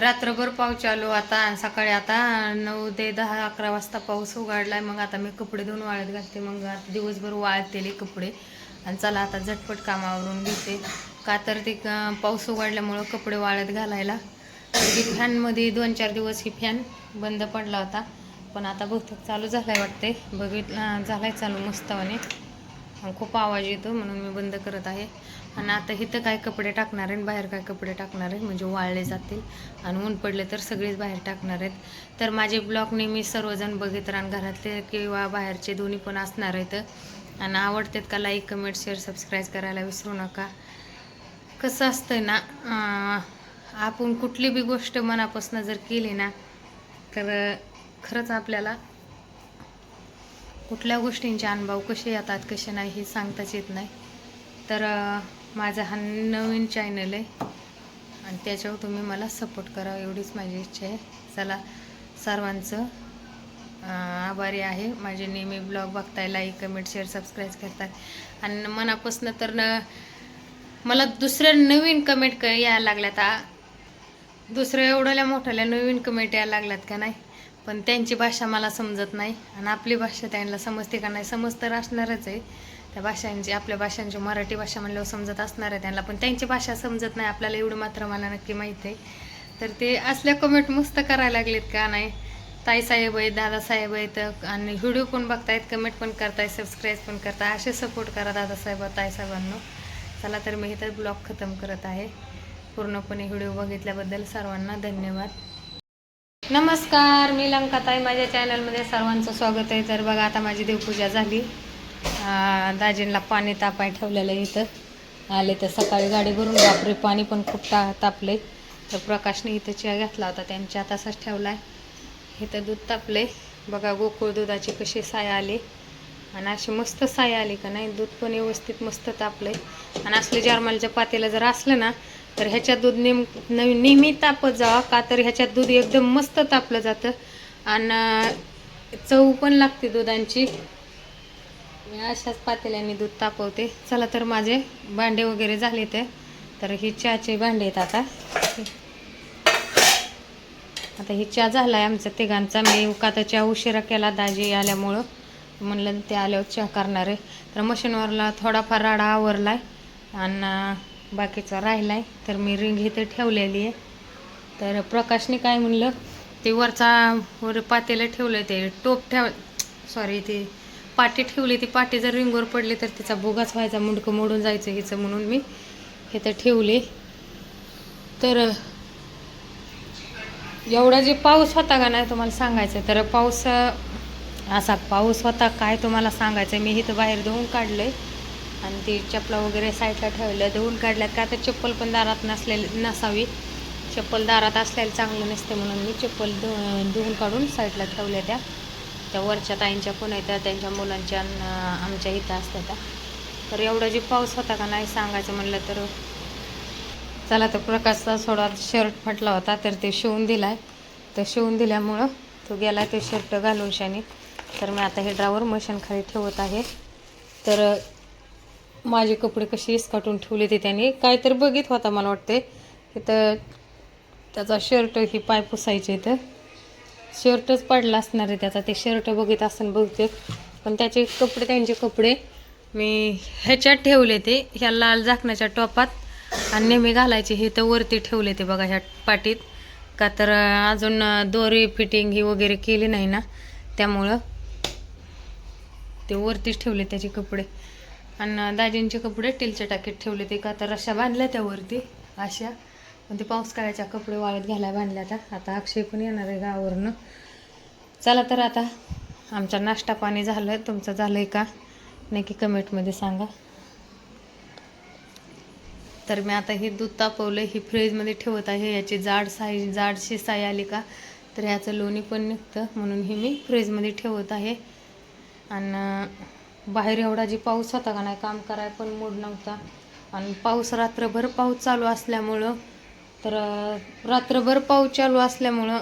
रात्रभर पाऊस चालू आता सकाळी आता नऊ ते दहा अकरा वाजता पाऊस उघडलाय. मग आता मी कपडे धुवून वाळत घालते. मग आता दिवसभर वाळतेले कपडे. आणि चला आता झटपट कामावरून घेते. का तर ते पाऊस उघडल्यामुळं कपडे वाळत घालायला. ही फॅनमध्ये दोन चार दिवस ही फॅन बंद पडला होता. पण आता बहुतेक चालू झालाय वाटते बघितला झालाय चालू मस्तवाने. खूप आवाज येतो म्हणून मी बंद करत आहे. आणि आता इथं काय कपडे टाकणार आहे आणि बाहेर काय कपडे टाकणार आहे म्हणजे वाळले जातील आणि ऊन पडले तर सगळेच बाहेर टाकणार आहेत. तर माझे ब्लॉग नेहमी सर्वजण बघित राहून घरातले किंवा बाहेरचे दोन्ही पण असणार आहेत. आणि आवडतात का लाईक कमेंट शेअर सबस्क्राईब करायला विसरू नका. कसं असतं ना आपण कुठली बी गोष्ट मनापासून जर केली ना तर खरंच आपल्याला कुठल्या गोष्टींचे अनुभव कसे येतात कसे नाही हे सांगताच येत नाही. तर माझा हा नवीन चॅनल आहे. आणि त्याच्यावर तुम्ही मला सपोर्ट करा एवढीच माझी इच्छा आहे. चला सर्वांचं आभारी आहे. माझे नेहमी ब्लॉग बघताय लाईक कमेंट शेअर सबस्क्राईब करताय आणि मनापासून तर न मला दुसऱ्या नवीन कमेंट क यायला लागल्यात. आ दुसऱ्या एवढ्या मोठ्याल्या नवीन कमेंट यायला लागल्यात का नाही? पण त्यांची भाषा मला समजत नाही. आणि आपली भाषा त्यांना समजते का नाही समज तर असणारच आहे. त्या भाषांची आपल्या भाषांची मराठी भाषा म्हणल्यावर समजत असणार आहे त्यांना पण त्यांची भाषा समजत नाही आपल्याला एवढं मात्र मला नक्की माहीत आहे. तर ते असल्या कमेंट मस्त करायला लागलेत का नाही? ताई साहेब आहेत दादा साहेब आहेत आणि व्हिडिओ पण बघतायत कमेंट पण करतायत सबस्क्राईब पण करताय असे सपोर्ट करा दादासाहेब ताई साहेबांनो. चला तर मी इथं ब्लॉग खतम करत आहे. पूर्णपणे व्हिडिओ बघितल्याबद्दल सर्वांना धन्यवाद. नमस्कार मी लंकाताई. माझ्या चॅनलमध्ये सर्वांचं स्वागत आहे. तर बघा आता माझी देवपूजा झाली. दाजींना पाणी तापाय ठेवलेलं आहे इथं. आले तर सकाळी गाडी भरून बापरे पाणी पण खूप ता तापले तर प्रकाशने इथं चहा घेतला होता त्यांच्या तसाच ठेवला आहे इथं दूध तापले बघा गोकुळ दुधाची कशी साय आली. आणि अशी मस्त साय आली का नाही? दूध पण व्यवस्थित मस्त तापले आणि असले जारमालच्या पातेला जर असलं ना तर ह्याच्यात दूध नेम नवीन नेहमी तापत जावा का तर ह्याच्यात दूध एकदम मस्त तापलं जातं. आणि चव पण लागते दुधांची. अशाच पातेल्याने दूध तापवते. चला तर माझे भांडे वगैरे झाले ते तर ही चहाचे भांडे आहेत आता. आता ही चहा झाला आहे आमचा तिघांचा. मी का चहा उशिरा केला दाजी आल्यामुळं. म्हणलं ते आल्यावर चहा करणार आहे. तर मशीनवरला थोडाफार राडा आवरला आहे आणि बाकीचा राहिला आहे तर मी रिंग इथे ठेवलेली आहे. तर प्रकाशने काय म्हणलं ते वरचा वर पातेलं ठेवलं ते टोप ठेव सॉरी ते पाटी ठेवली ती पाटी जर रिंगवर पडली तर तिचा भोगाच व्हायचा मुंडकं मोडून जायचं हिचं म्हणून मी इथं ठेवले. तर एवढा जे पाऊस होता का नाही तुम्हाला सांगायचं? तर पाऊस असा पाऊस होता काय तुम्हाला सांगायचं? मी इथं बाहेर धुवून काढलं आहे आणि ती चपला वगैरे साईडला ठेवलं धुवून काढल्यात का तर चप्पल पण दारात नसलेली नसावी. चप्पल दारात असल्याला चांगलं नसते म्हणून मी चप्पल धु धुवून काढून साईडला ठेवल्या त्या. त्या वरच्या ताईंच्या पण येतात त्यांच्या मुलांच्या आमच्या इथं असतात. तर एवढा जे पाऊस होता का नाही सांगायचं म्हणलं तर चला तर प्रकाशचा थोडा शर्ट फाटला होता तर ते शिवून दिलाय. तर शिवून दिल्यामुळं तो गेला ते शर्ट घालून शानी. तर मी आता हे ड्रावर मशीनखाली ठेवत आहे. तर माझे कपडे कसे इसकाटून ठेवले ते त्यांनी काहीतरी बघित होता मला वाटते इथं त्याचा शर्ट ही पाय पुसायचे इथं. शर्टच पडला असणार आहे त्याचा. ते शर्ट बघित असताना बहुतेक. पण त्याचे कपडे त्यांचे कपडे मी ह्याच्यात ठेवले ते ह्या लाल झाकणाच्या टोपात. आणि नेहमी घालायचे हे तर वरती ठेवले ते बघा ह्या पाटीत. का तर अजून दोरी फिटिंग ही वगैरे केली नाही ना. त्यामुळं ते वरतीच ठेवले त्याचे कपडे. आणि दाजींचे कपडे टिलच्या टाकीत ठेवले ते. का तर अशा बांधल्या त्यावरती अशा. पण ते पाऊस काळाच्या कपडे वाळत घालाय बांधल्या आता. आता अक्षय पण येणार आहे गावावरनं. चला तर आता आमचा नाश्ता पाणी झालं. आहे तुमचं झालं आहे का? नक्की कमेंटमध्ये सांगा. तर मी आता हे दूध तापवलं ही फ्रीजमध्ये ठेवत आहे. याची जाड साई जाडशी साई आली का? तर ह्याचं लोणी पण निघतं. म्हणून हे मी फ्रीजमध्ये ठेवत आहे. आणि बाहेर एवढा जी पाऊस होता का नाही काम करायला पण मूड नव्हता. आणि पाऊस रात्रभर पाऊस चालू असल्यामुळं तर रात्रभर पाऊस चालू असल्यामुळं